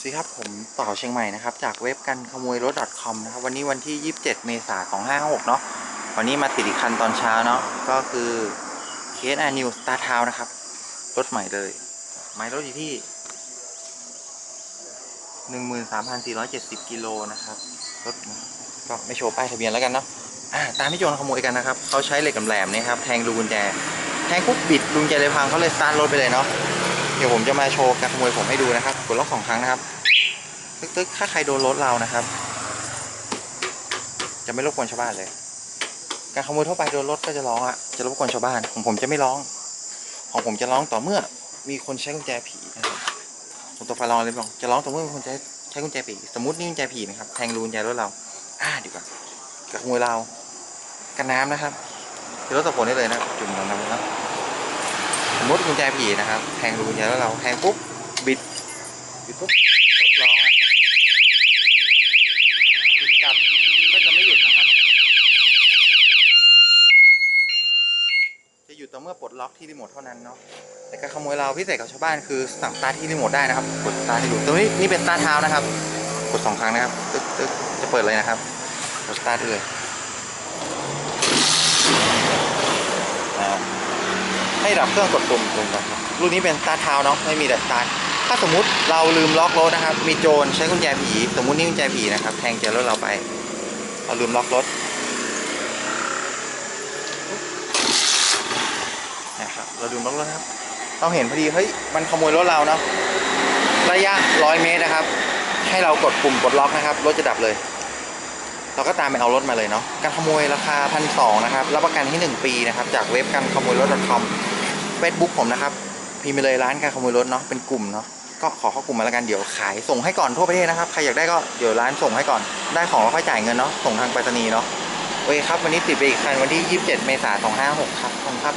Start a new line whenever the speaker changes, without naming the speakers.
สวัสดีครับผมต่อเชียงใหม่นะครับ จากเว็บกันขโมยรถ .com นะครับ วันนี้วันที่ 27 เมษายน2556เนาะวันนี้มาติดอีกคันตอนเช้าเนาะก็คือเคส a อ New Star t o w n นะครับ รถใหม่เลยไม้รถอยู่ที่ 13,470 กิโลนะครับ รถก็ไม่โชว์ป้ายทะเบียนแล้วกันเนาะอ่าตามที่โจรขโมยกันนะครับเขาใช้เหล็กแหลมเนี่ยครับแทงรูกุญแจแทงปุ๊บบิดรูกุญแจเลยพังเขาเลยสตาร์ทรถไปเลยเนาะ เดี๋ยวผมจะมาโชว์การขโมยผมให้ดูนะครับ กดล็อกสองครั้งนะครับ ตึ๊กๆ ถ้าใครโดนรถเรานะครับ จะไม่รบกวนชาวบ้านเลย การขโมยทั่วไปโดนรถก็จะร้องอะจะรบกวนชาวบ้าน ของผมจะไม่ร้อง ของผมจะร้องต่อเมื่อมีคนใช้กุญแจผีนะครับผมตัวไฟลองเลยบอกจะร้องต่อเมื่อมีคนใช้ใช้กุญแจผี สมมตินี่กุญแจผีนะครับ แทงรูกุญแจรถเรา อ่าดีกว่าการขโมยเรา กันน้ำนะครับรถตะโพนได้เลยนะจุ่มลงน้ำนะครับ สมมติกุญแจผีนะครับแทงรูกุญแจแล้วเราแทงปุ๊บบิดบิดปุ๊บรถร้องนะครับบิดกลับก็จะไม่หยุดนะครับ จะหยุดต่อเมื่อปลดล็อกที่รีโมทเท่านั้นเนาะแต่การขโมยเราพิเศษกับชาวบ้านคือสั่งตาที่รีโมทได้นะครับ กดตาร์ทที่ดูตรงนี้นี่เป็นตาเท้านะครับ กดสองครั้งนะครับตึ๊กตึ๊กจะเปิดเลยนะครับกดสตาร์ทเลย อ่า ให้ดับเครื่องกดปุ่มลงก่อนครับรุ่นนี้เป็นสตาร์ทเท้าเนาะไม่มีแต่สตาร์ทถ้าสมมุติเราลืมล็อกรถนะครับ มีโจรใช้กุญแจผีสมมุตินี่กุญแจผีนะครับแทงเจอรถเราไปเราลืมล็อกรถนะครับเราลืมล็อกรถครับ เราเห็นพอดีเฮ้ยมันขโมยรถเราเนาะระยะร้อยเมตรนะครับ ให้เรากดปุ่มกดล็อกนะครับรถจะดับเลย เราก็ตามไปเอารถมาเลยเนาะการขโมยราคาพันสองนะครับรับประกันที่ 1 ปีนะครับ จากเว็บการขโมยรถ .com เฟซบุ๊กผมนะครับพิมพ์ไปเลยร้านการขโมยรถเนาะเป็นกลุ่มเนาะก็ขอเข้ากลุ่มมาแล้วกันเดี๋ยวขายส่งให้ก่อนทั่วประเทศนะครับใครอยากได้ก็เดี๋ยวร้านส่งให้ก่อนได้ของแล้วค่อยจ่ายเงินเนาะส่งทางไปรษณีย์เนาะโอเคครับวันนี้ติดไปอีกคันวันที่ 27 เมษายน256ครับขอบคุณครับ